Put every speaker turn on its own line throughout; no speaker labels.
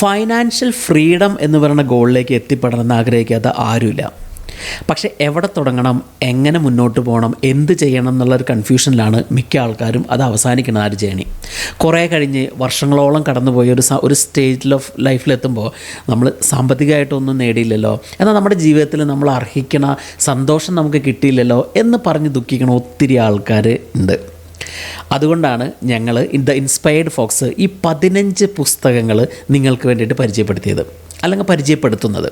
Financial freedom എന്ന് പറയുന്ന ഗോളിലേക്ക് എത്തിപ്പെടണമെന്ന് ആഗ്രഹിക്കാത്ത ആരുമില്ല. പക്ഷെ എവിടെ തുടങ്ങണം എങ്ങനെ മുന്നോട്ട് പോകണം എന്ത് ചെയ്യണം എന്നുള്ളൊരു കൺഫ്യൂഷനിലാണ് മിക്ക ആൾക്കാരും അത് അവസാനിക്കുന്ന ആര് ജേണി കുറേ കഴിഞ്ഞ് വർഷങ്ങളോളം കടന്നുപോയി ഒരു ഒരു സ്റ്റേജിൽ ഓഫ് ലൈഫിലെത്തുമ്പോൾ നമ്മൾ സാമ്പത്തികമായിട്ടൊന്നും നേടിയില്ലല്ലോ. എന്നാൽ നമ്മുടെ ജീവിതത്തിൽ നമ്മൾ അർഹിക്കണ സന്തോഷം നമുക്ക് കിട്ടിയില്ലല്ലോ എന്ന് പറഞ്ഞ് ദുഃഖിക്കണ ഒത്തിരി ആൾക്കാർ ഉണ്ട്. അതുകൊണ്ടാണ് ഞങ്ങൾ ദ ഇൻസ്പയർഡ് ഫോക്സ് ഈ പതിനഞ്ച് പുസ്തകങ്ങൾ നിങ്ങൾക്ക് വേണ്ടിയിട്ട് പരിചയപ്പെടുത്തിയത് അല്ലെങ്കിൽ പരിചയപ്പെടുത്തുന്നത്.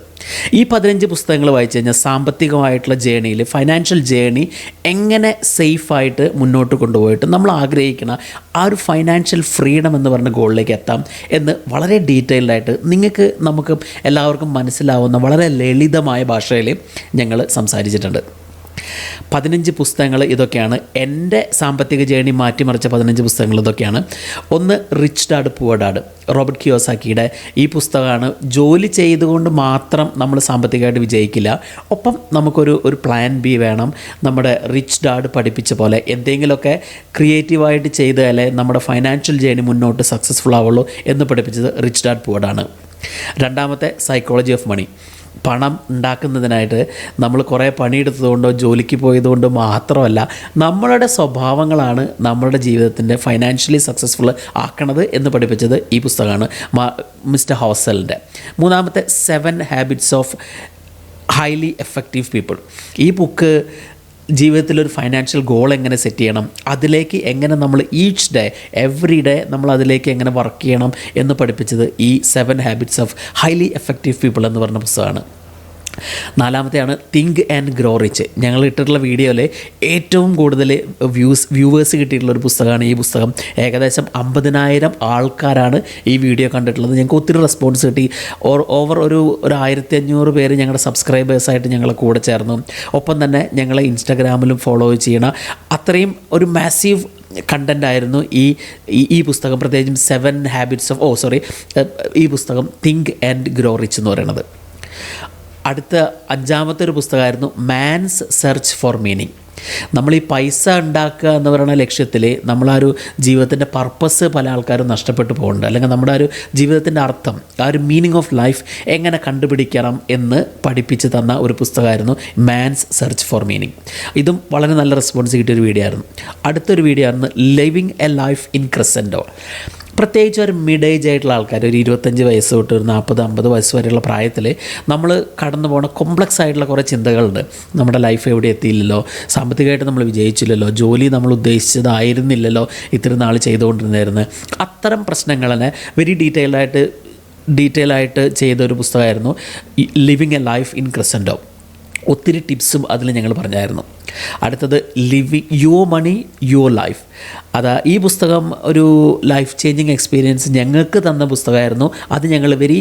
ഈ പതിനഞ്ച് പുസ്തകങ്ങൾ വായിച്ചു കഴിഞ്ഞാൽ സാമ്പത്തികമായിട്ടുള്ള ജേണിയിൽ ഫൈനാൻഷ്യൽ ജേണി എങ്ങനെ സേഫായിട്ട് മുന്നോട്ട് കൊണ്ടുപോയിട്ട് നമ്മൾ ആഗ്രഹിക്കുന്ന ആ ഒരു ഫൈനാൻഷ്യൽ ഫ്രീഡം എന്ന് പറഞ്ഞ ഗോളിലേക്ക് എത്താം എന്ന് വളരെ ഡീറ്റെയിൽഡായിട്ട് നിങ്ങൾക്ക് നമുക്ക് എല്ലാവർക്കും മനസ്സിലാവുന്ന വളരെ ലളിതമായ ഭാഷയിൽ ഞങ്ങൾ സംസാരിച്ചിട്ടുണ്ട്. പതിനഞ്ച് പുസ്തകങ്ങൾ ഇതൊക്കെയാണ്. എന്റെ സാമ്പത്തിക ജേണി മാറ്റിമറിച്ച പതിനഞ്ച് പുസ്തകങ്ങൾ ഇതൊക്കെയാണ്. ഒന്ന് rich dad poor dad Robert കിയോസാക്കിയുടെ ഈ പുസ്തകമാണ്. ജോലി ചെയ്തുകൊണ്ട് മാത്രം നമ്മൾ സാമ്പത്തികമായിട്ട് വിജയിക്കില്ല. ഒപ്പം നമുക്കൊരു ഒരു പ്ലാൻ ബി വേണം. നമ്മുടെ റിച്ച് ഡാഡ് പഠിപ്പിച്ച പോലെ എന്തെങ്കിലുമൊക്കെ ക്രിയേറ്റീവായിട്ട് ചെയ്താലേ നമ്മുടെ ഫൈനാൻഷ്യൽ ജേണി മുന്നോട്ട് സക്സസ്ഫുൾ ആവുള്ളൂ എന്ന് പഠിപ്പിച്ചത് റിച്ച് ഡാഡ് പുവർ രണ്ടാമത്തെ സൈക്കോളജി ഓഫ് മണി പണം ഉണ്ടാക്കുന്നതിനായിട്ട് നമ്മൾ കുറേ പണിയെടുത്തതുകൊണ്ടോ ജോലിക്ക് പോയതുകൊണ്ടോ മാത്രമല്ല നമ്മളുടെ സ്വഭാവങ്ങളാണ് നമ്മളുടെ ജീവിതത്തിന്റെ ഫൈനാൻഷ്യലി സക്സസ്ഫുൾ ആക്കണത് എന്ന് പഠിപ്പിച്ചത് ഈ പുസ്തകമാണ് മിസ്റ്റർ ഹോസലിന്റെ. മൂന്നാമത്തെ seven habits of highly effective people ഈ ബുക്ക് ജീവിതത്തിലൊരു ഫൈനാൻഷ്യൽ ഗോൾ എങ്ങനെ സെറ്റ് ചെയ്യണം? അതിലേക്ക് എങ്ങനെ നമ്മൾ ഈച്ച് ഡേ എവറി ഡേ നമ്മൾ അതിലേക്ക് എങ്ങനെ വർക്ക് ചെയ്യണം എന്ന് പഠിപ്പിച്ചത് ഈ seven habits of highly effective people എന്ന് പറഞ്ഞ പുസ്തകമാണ്. നാലാമത്തെയാണ് തിങ്ക് ആൻഡ് ഗ്രോ റിച്ച് ഞങ്ങൾ ഇട്ടിട്ടുള്ള വീഡിയോയിൽ ഏറ്റവും കൂടുതൽ വ്യൂസ് വ്യൂവേഴ്സ് കിട്ടിയിട്ടുള്ള ഒരു പുസ്തകമാണ് ഈ പുസ്തകം. ഏകദേശം അമ്പതിനായിരം ആൾക്കാരാണ് ഈ വീഡിയോ കണ്ടിട്ടുള്ളത്. ഞങ്ങൾക്ക് ഒത്തിരി റെസ്പോൺസ് കിട്ടി. ഓവർ ഒരു ഒരു ആയിരത്തി അഞ്ഞൂറ് പേര് ഞങ്ങളുടെ സബ്സ്ക്രൈബേഴ്സായിട്ട് ഞങ്ങളെ കൂടെ ചേർന്നു. ഒപ്പം തന്നെ ഞങ്ങളെ ഇൻസ്റ്റാഗ്രാമിലും ഫോളോ ചെയ്യണ അത്രയും ഒരു മാസീവ് കണ്ടന്റ് ആയിരുന്നു ഈ- ഈ പുസ്തകം. പ്രത്യേകിച്ചും seven habits of oh sorry ഈ പുസ്തകം തിങ്ക് ആൻഡ് ഗ്രോ റിച്ച് എന്ന് പറയുന്നത്. അടുത്ത അഞ്ചാമത്തെ ഒരു പുസ്തകമായിരുന്നു മാൻസ് സെർച്ച് ഫോർ മീനിങ് നമ്മൾ ഈ പൈസ ഉണ്ടാക്കുക എന്ന് പറയുന്ന ലക്ഷ്യത്തിൽ നമ്മളാ ഒരു ജീവിതത്തിന്റെ പർപ്പസ് പല ആൾക്കാരും നഷ്ടപ്പെട്ടു പോകുന്നുണ്ട്. അല്ലെങ്കിൽ നമ്മുടെ ആ ഒരു ജീവിതത്തിന്റെ അർത്ഥം ആ ഒരു മീനിങ് ഓഫ് ലൈഫ് എങ്ങനെ കണ്ടുപിടിക്കണം എന്ന് പഠിപ്പിച്ച് തന്ന ഒരു പുസ്തകമായിരുന്നു മാൻസ് സെർച്ച് ഫോർ മീനിങ് ഇതും വളരെ നല്ല റെസ്പോൺസ് കിട്ടിയൊരു വീഡിയോ ആയിരുന്നു. അടുത്തൊരു വീഡിയോ ആയിരുന്നു living a life in crescendo പ്രത്യേകിച്ച് ഒരു മിഡ് ഏജ് ആയിട്ടുള്ള ആൾക്കാർ ഒരു ഇരുപത്തഞ്ച് വയസ്സ് തൊട്ട് ഒരു നാൽപ്പത് അമ്പത് വയസ്സ് വരെയുള്ള പ്രായത്തിൽ നമ്മൾ കടന്നു പോകുന്ന കോംപ്ലക്സ് ആയിട്ടുള്ള കുറേ ചിന്തകളുണ്ട്. നമ്മുടെ ലൈഫ് എവിടെ എത്തിയില്ലല്ലോ? സാമ്പത്തികമായിട്ട് നമ്മൾ വിജയിച്ചില്ലല്ലോ? ജോലി നമ്മൾ ഉദ്ദേശിച്ചതായിരുന്നില്ലല്ലോ? ഇത്രയും നാൾ ചെയ്തുകൊണ്ടിരുന്നായിരുന്നു. അത്തരം പ്രശ്നങ്ങളെ വെരി ഡീറ്റെയിൽഡായിട്ട് ഡീറ്റെയിൽ ആയിട്ട് ചെയ്ത ഒരു പുസ്തകമായിരുന്നു living a life in crescendo ഒത്തിരി ടിപ്സും അതിൽ ഞങ്ങൾ പറഞ്ഞായിരുന്നു. അടുത്തത് living your money your life അതാ ഈ പുസ്തകം ഒരു ലൈഫ് ചേഞ്ചിങ് എക്സ്പീരിയൻസ് ഞങ്ങൾക്ക് തന്ന പുസ്തകമായിരുന്നു. അത് ഞങ്ങൾ വെരി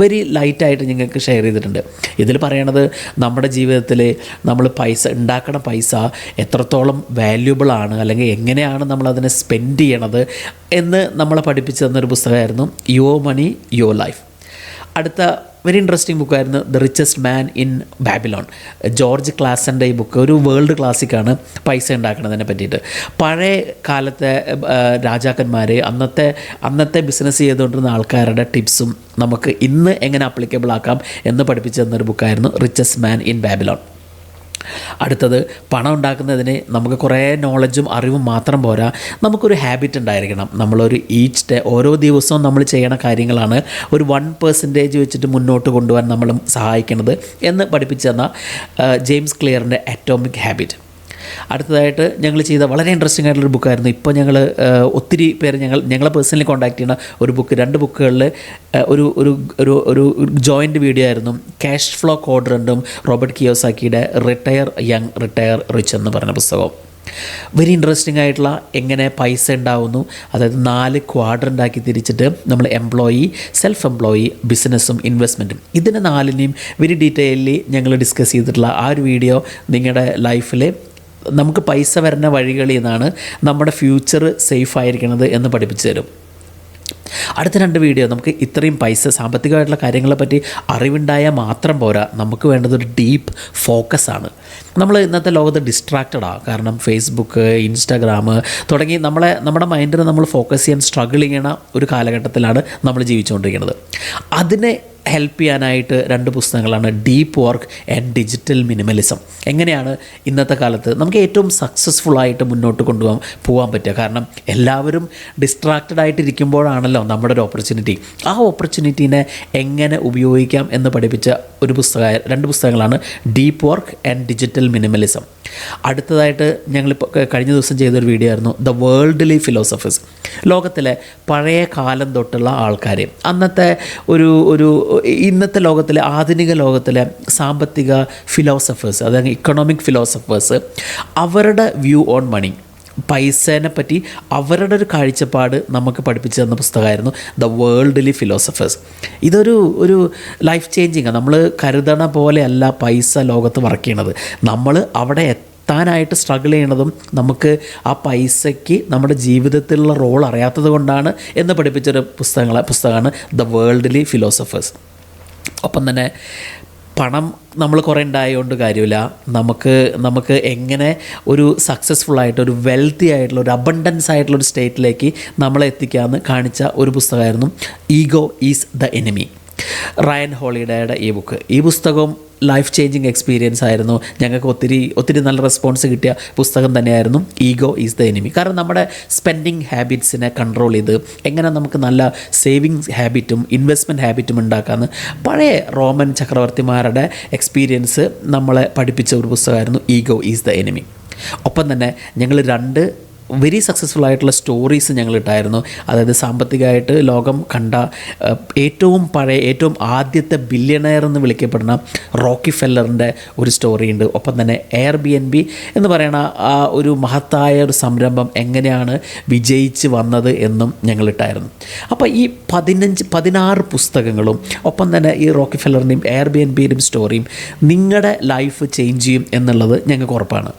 വെരി ലൈറ്റായിട്ട് ഞങ്ങൾക്ക് ഷെയർ ചെയ്തിട്ടുണ്ട്. ഇതിൽ പറയണത് നമ്മുടെ ജീവിതത്തിൽ നമ്മൾ പൈസ ഉണ്ടാക്കണ പൈസ എത്രത്തോളം വാല്യുബിൾ ആണ് അല്ലെങ്കിൽ എങ്ങനെയാണ് നമ്മൾ അതിനെ സ്പെൻഡ് ചെയ്യണത് എന്ന് നമ്മളെ പഠിപ്പിച്ചു തന്നൊരു പുസ്തകമായിരുന്നു യുവർ മണി യുവർ ലൈഫ് അടുത്ത very interesting ബുക്കായിരുന്നു the richest man in Babylon George ക്ലാസന്റെ ഈ ബുക്ക് ഒരു വേൾഡ് ക്ലാസിക്കാണ് പൈസ ഉണ്ടാക്കുന്നതിനെ പറ്റിയിട്ട്. പഴയ കാലത്തെ രാജാക്കന്മാർ അന്നത്തെ അന്നത്തെ ബിസിനസ് ചെയ്തുകൊണ്ടിരുന്ന ആൾക്കാരുടെ ടിപ്സും നമുക്ക് ഇന്ന് എങ്ങനെ അപ്ലിക്കബിൾ ആക്കാം എന്ന് പഠിപ്പിച്ചു തന്നൊരു ബുക്കായിരുന്നു റിച്ചസ്റ്റ് മാൻ ഇൻ ബാബിലോൺ അടുത്തത് പണം ഉണ്ടാക്കുന്നതിന് നമുക്ക് കുറേ നോളജും അറിവും മാത്രം പോരാ. നമുക്കൊരു ഹാബിറ്റ് ഉണ്ടായിരിക്കണം. നമ്മളൊരു ഈച്ച് ഡേ ഓരോ ദിവസവും നമ്മൾ ചെയ്യണ കാര്യങ്ങളാണ് ഒരു വൺ പെർസെന്റേജ് വെച്ചിട്ട് മുന്നോട്ട് കൊണ്ടുപോകാൻ നമ്മൾ സഹായിക്കുന്നത് എന്ന് പഠിപ്പിച്ചു തന്ന ജെയിംസ് ക്ലിയറിന്റെ അറ്റോമിക് ഹാബിറ്റ് അടുത്തതായിട്ട് ഞങ്ങൾ ചെയ്ത വളരെ ഇൻട്രസ്റ്റിംഗ് ആയിട്ടുള്ളൊരു ബുക്കായിരുന്നു ഇപ്പോൾ ഞങ്ങൾ ഒത്തിരി പേര് ഞങ്ങൾ ഞങ്ങളെ പേഴ്സണലി കോൺടാക്ട് ചെയ്യുന്ന ഒരു ബുക്ക് രണ്ട് ബുക്കുകളിൽ ഒരു ഒരു ഒരു ഒരു ജോയിന്റ് വീഡിയോ ആയിരുന്നു. ക്യാഷ് ഫ്ലോ കോഡ്രന്റും റോബർട്ട് കിയോസാക്കിയുടെ റിട്ടയർ യങ് റിട്ടയർ റിച്ച് എന്ന് പറഞ്ഞ പുസ്തകം വെരി ഇൻട്രസ്റ്റിംഗ് ആയിട്ടുള്ള എങ്ങനെ പൈസ ഉണ്ടാവുന്നു. അതായത് നാല് ക്വാഡ്രന്റ് ആക്കി തിരിച്ചിട്ട് നമ്മൾ എംപ്ലോയി സെൽഫ് എംപ്ലോയി ബിസിനസ്സും ഇൻവെസ്റ്റ്മെന്റും ഇതിന് നാലിനെയും വെരി ഡീറ്റെയിലി ഞങ്ങൾ ഡിസ്കസ് ചെയ്തിട്ടുള്ള ആ ഒരു വീഡിയോ നിങ്ങളുടെ ലൈഫിൽ നമുക്ക് പൈസ വരുന്ന വഴികളിൽ നിന്നാണ് നമ്മുടെ ഫ്യൂച്ചർ സേഫ് ആയിരിക്കുന്നത് എന്ന് പഠിപ്പിച്ചു തരും. അടുത്ത രണ്ട് വീഡിയോ നമുക്ക് ഇത്രയും പൈസ സാമ്പത്തികമായിട്ടുള്ള കാര്യങ്ങളെ പറ്റി അറിവുണ്ടായാൽ മാത്രം പോരാ. നമുക്ക് വേണ്ടത് ഒരു ഡീപ്പ് ഫോക്കസാണ് നമ്മൾ ഇന്നത്തെ ലോകത്ത് ഡിസ്ട്രാക്റ്റഡാണ് കാരണം ഫേസ്ബുക്ക് ഇൻസ്റ്റാഗ്രാം തുടങ്ങി നമ്മളെ നമ്മുടെ മൈൻഡിനെ നമ്മൾ ഫോക്കസ് ചെയ്യാൻ സ്ട്രഗിൾ ചെയ്യണ ഒരു കാലഘട്ടത്തിലാണ് നമ്മൾ ജീവിച്ചുകൊണ്ടിരിക്കുന്നത്. അതിനെ ഹെൽപ്പ് ചെയ്യാനായിട്ട് രണ്ട് പുസ്തകങ്ങളാണ് deep work and digital minimalism. എങ്ങനെയാണ് ഇന്നത്തെ കാലത്ത് നമുക്ക് ഏറ്റവും സക്സസ്ഫുൾ ആയിട്ട് മുന്നോട്ട് കൊണ്ടുപോകാൻ പോകാൻ പറ്റുക? കാരണം എല്ലാവരും ഡിസ്ട്രാക്റ്റഡ് ആയിട്ടിരിക്കുമ്പോഴാണല്ലോ നമ്മുടെ ഒരു ഓപ്പർച്യൂണിറ്റി ആ ഓപ്പർച്യൂണിറ്റീനെ എങ്ങനെ ഉപയോഗിക്കാം എന്ന് പഠിപ്പിച്ച ഒരു പുസ്തക രണ്ട് പുസ്തകങ്ങളാണ് deep work and digital minimalism. അടുത്തതായിട്ട് ഞങ്ങളിപ്പോൾ കഴിഞ്ഞ ദിവസം ചെയ്തൊരു വീഡിയോ ആയിരുന്നു ദ വേൾഡ്ലി ഫിലോസഫേഴ്സ് ലോകത്തിലെ പഴയ കാലം തൊട്ടുള്ള ആൾക്കാർ അന്നത്തെ ഒരു ഒരു ഇന്നത്തെ ലോകത്തിലെ ആധുനിക ലോകത്തിലെ സാമ്പത്തിക ഫിലോസഫേഴ്സ് അതായത് ഇക്കണോമിക് ഫിലോസഫേഴ്സ് അവരുടെ വ്യൂ ഓൺ മണി പൈസേനെ പറ്റി അവരുടെ ഒരു കാഴ്ചപ്പാട് നമുക്ക് പഠിപ്പിച്ചു തന്ന പുസ്തകമായിരുന്നു ദ വേൾഡ്ലി ഫിലോസഫേഴ്സ് ഇതൊരു ഒരു ലൈഫ് ചേഞ്ചിങ് നമ്മൾ കരുതണ പോലെയല്ല പൈസ ലോകത്ത് വർക്ക് ചെയ്യണത്. നമ്മൾ അവിടെ എത്താനായിട്ട് സ്ട്രഗിൾ ചെയ്യണതും നമുക്ക് ആ പൈസയ്ക്ക് നമ്മുടെ ജീവിതത്തിലുള്ള റോൾ അറിയാത്തത് കൊണ്ടാണ് എന്ന് പഠിപ്പിച്ചൊരു പുസ്തകങ്ങളെ പുസ്തകമാണ് ദ വേൾഡ്ലി ഫിലോസഫേഴ്സ് ഒപ്പം തന്നെ പണം നമ്മൾ കുറേ ഉണ്ടായതുകൊണ്ട് കാര്യമില്ല. നമുക്ക് നമുക്ക് എങ്ങനെ ഒരു സക്സസ്ഫുൾ ആയിട്ട് ഒരു വെൽത്തി ആയിട്ടുള്ള ഒരു അബണ്ടൻസ് ആയിട്ടുള്ള ഒരു സ്റ്റേറ്റിലേക്ക് നമ്മളെ എത്തിക്കാമെന്ന് കാണിച്ച ഒരു പുസ്തകമായിരുന്നു ego is the enemy Ryan ഹോളിഡേയുടെ ഈ ബുക്ക് ഈ പുസ്തകം ലൈഫ് ചേഞ്ചിങ് എക്സ്പീരിയൻസ് ആയിരുന്നു. ഞങ്ങൾക്ക് ഒത്തിരി ഒത്തിരി നല്ല റെസ്പോൺസ് കിട്ടിയ പുസ്തകം തന്നെയായിരുന്നു. ഈഗോ ഈസ് ദ എനിമി കാരണം നമ്മുടെ സ്പെൻഡിങ് ഹാബിറ്റ്സിനെ കൺട്രോൾ ചെയ്ത് എങ്ങനെ നമുക്ക് നല്ല സേവിങ്സ് ഹാബിറ്റും ഇൻവെസ്റ്റ്മെന്റ് ഹാബിറ്റും ഉണ്ടാക്കാമെന്ന് പഴയ റോമൻ ചക്രവർത്തിമാരുടെ എക്സ്പീരിയൻസ് നമ്മളെ പഠിപ്പിച്ച ഒരു പുസ്തകമായിരുന്നു ഈഗോ ഈസ് ദ എനിമി ഒപ്പം തന്നെ ഞങ്ങൾ രണ്ട് വെരി സക്സസ്ഫുൾ ആയിട്ടുള്ള സ്റ്റോറീസ് ഞങ്ങൾ ഇട്ടായിരുന്നു. അതായത് സാമ്പത്തികമായിട്ട് ലോകം കണ്ട ഏറ്റവും പഴയ ഏറ്റവും ആദ്യത്തെ ബില്യണയർ എന്ന് വിളിക്കപ്പെടുന്ന റോക്കി ഫെല്ലറിന്റെ ഒരു സ്റ്റോറി ഉണ്ട്. ഒപ്പം തന്നെ എയർ ബി എൻ ബി എന്ന് പറയുന്ന ആ ഒരു മഹത്തായ ഒരു സംരംഭം എങ്ങനെയാണ് വിജയിച്ച് വന്നത് എന്നും ഞങ്ങൾ ഇട്ടായിരുന്നു. അപ്പോൾ ഈ പതിനഞ്ച് പതിനാറ് പുസ്തകങ്ങളും ഒപ്പം തന്നെ ഈ റോക്കി ഫെല്ലറിന്റെയും എയർ ബി എൻ ബിയുടെയും സ്റ്റോറിയും നിങ്ങളുടെ ലൈഫ് ചേഞ്ച് ചെയ്യും എന്നുള്ളത് ഞങ്ങൾക്ക് ഉറപ്പാണ്.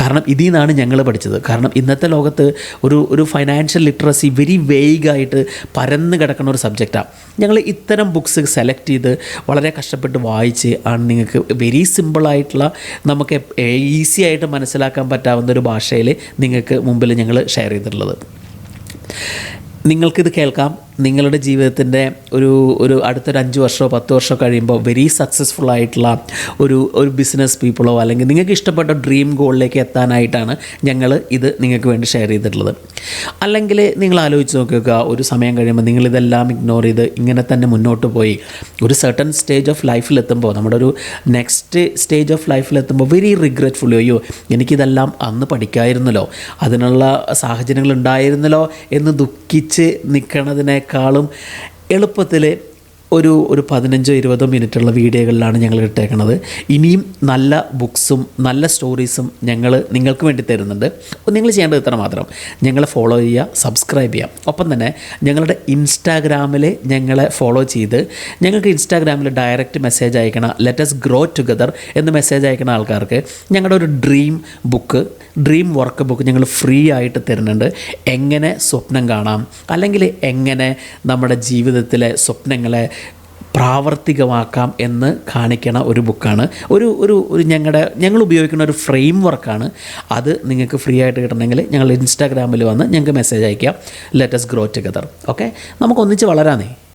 കാരണം ഇതിൽ നിന്നാണ് ഞങ്ങൾ പഠിച്ചത്. കാരണം ഇന്നത്തെ ലോകത്ത് ഒരു ഒരു ഫൈനാൻഷ്യൽ ലിറ്ററസി വെരി വേഗായിട്ട് പരന്ന് കിടക്കുന്ന ഒരു സബ്ജക്റ്റാണ് ഞങ്ങൾ ഇത്തരം ബുക്സ് സെലക്ട് ചെയ്ത് വളരെ കഷ്ടപ്പെട്ട് വായിച്ച് ആണ് നിങ്ങൾക്ക് വെരി സിമ്പിളായിട്ടുള്ള നമുക്ക് ഈസി ആയിട്ട് മനസ്സിലാക്കാൻ പറ്റാവുന്ന ഒരു ഭാഷയിൽ നിങ്ങൾക്ക് മുമ്പിൽ ഞങ്ങൾ ഷെയർ ചെയ്തിട്ടുള്ളത്. നിങ്ങൾക്കിത് കേൾക്കാം. നിങ്ങളുടെ ജീവിതത്തിന്റെ ഒരു ഒരു അടുത്തൊരു അഞ്ച് വർഷമോ പത്ത് വർഷമോ കഴിയുമ്പോൾ വെരി സക്സസ്ഫുൾ ആയിട്ടുള്ള ഒരു ഒരു ബിസിനസ് പീപ്പിളോ അല്ലെങ്കിൽ നിങ്ങൾക്ക് ഇഷ്ടപ്പെട്ട ഡ്രീം ഗോളിലേക്ക് എത്താനായിട്ടാണ് ഞങ്ങൾ ഇത് നിങ്ങൾക്ക് വേണ്ടി ഷെയർ ചെയ്തിട്ടുള്ളത്. അല്ലെങ്കിൽ നിങ്ങൾ ആലോചിച്ച് നോക്കുക ഒരു സമയം കഴിയുമ്പോൾ നിങ്ങളിതെല്ലാം ഇഗ്നോർ ചെയ്ത് ഇങ്ങനെ തന്നെ മുന്നോട്ട് പോയി. ഒരു സർട്ടൺ സ്റ്റേജ് ഓഫ് ലൈഫിലെത്തുമ്പോൾ നമ്മുടെ ഒരു നെക്സ്റ്റ് സ്റ്റേജ് ഓഫ് ലൈഫിലെത്തുമ്പോൾ വെരി റിഗ്രറ്റ്ഫുൾ അയ്യോ എനിക്കിതെല്ലാം അന്ന് പഠിക്കായിരുന്നല്ലോ. അതിനുള്ള സാഹചര്യങ്ങൾ ഉണ്ടായിരുന്നല്ലോ എന്ന് ദുഃഖിച്ച് നിൽക്കണതിനേക്കാളും എളുപ്പത്തിൽ ഒരു ഒരു പതിനഞ്ചോ ഇരുപതോ മിനിറ്റുള്ള വീഡിയോകളിലാണ് ഞങ്ങൾ ഇട്ടേക്കുന്നത് ഇനിയും നല്ല ബുക്സും നല്ല സ്റ്റോറീസും ഞങ്ങൾ നിങ്ങൾക്ക് വേണ്ടി തരുന്നുണ്ട്. നിങ്ങൾ ചെയ്യേണ്ടത് ഇത്ര മാത്രം. ഞങ്ങളെ ഫോളോ ചെയ്യുക സബ്സ്ക്രൈബ് ചെയ്യുക. ഒപ്പം തന്നെ ഞങ്ങളുടെ ഇൻസ്റ്റാഗ്രാമിൽ ഞങ്ങളെ ഫോളോ ചെയ്ത് ഞങ്ങൾക്ക് ഇൻസ്റ്റാഗ്രാമിൽ ഡയറക്റ്റ് മെസ്സേജ് അയക്കണ ലെറ്റസ് ഗ്രോ ടുഗദർ എന്ന് മെസ്സേജ് അയക്കുന്ന ആൾക്കാർക്ക് ഞങ്ങളുടെ ഒരു dream book dream work book ഞങ്ങൾ ഫ്രീ ആയിട്ട് തരുന്നുണ്ട്. എങ്ങനെ സ്വപ്നം കാണാം അല്ലെങ്കിൽ എങ്ങനെ നമ്മുടെ ജീവിതത്തിലെ സ്വപ്നങ്ങളെ പ്രാവർത്തികമാക്കാം എന്ന് കാണിക്കണ ഒരു ബുക്കാണ്. ഒരു ഒരു ഒരു ഞങ്ങളുടെ ഞങ്ങൾ ഉപയോഗിക്കുന്ന ഒരു ഫ്രെയിം വർക്കാണ് അത് നിങ്ങൾക്ക് ഫ്രീ ആയിട്ട് കിട്ടണമെങ്കിൽ ഞങ്ങൾ ഇൻസ്റ്റാഗ്രാമിൽ വന്ന് ഞങ്ങൾക്ക് മെസ്സേജ് അയക്കാം. ലെറ്റസ് ഗ്രോ ടുഗദർ ഓക്കെ നമുക്ക് ഒന്നിച്ച് വളരാന്നേ